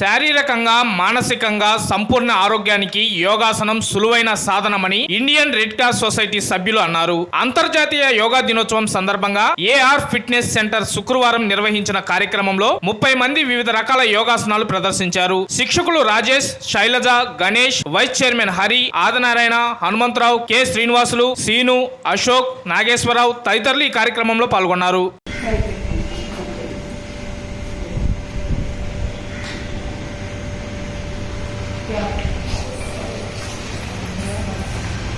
శారీరకంగా మానసికంగా సంపూర్ణ ఆరోగ్యానికి యోగాసనం సులువైన సాధనమని ఇండియన్ రెడ్ క్రాస్ సొసైటీ సభ్యులు అన్నారు. అంతర్జాతీయ యోగా దినోత్సవం సందర్భంగా ఏఆర్ ఫిట్నెస్ సెంటర్ శుక్రవారం నిర్వహించిన కార్యక్రమంలో ముప్పై మంది వివిధ రకాల యోగాసనాలు ప్రదర్శించారు. శిక్షకులు Rajesh Sailaja Ganesh vice chairman Hari Adinarayana Hanumantharao K Srinivasulu Seenu Ashok Nageswararao తదితరులు ఈ కార్యక్రమంలో పాల్గొన్నారు.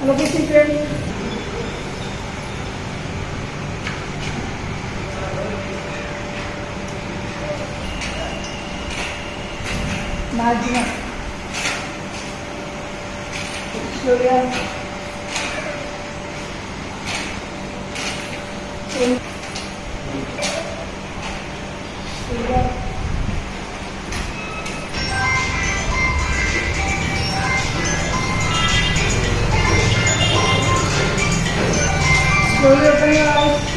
Alô, que se enfermo. Deixa eu olhar. 准备飞了。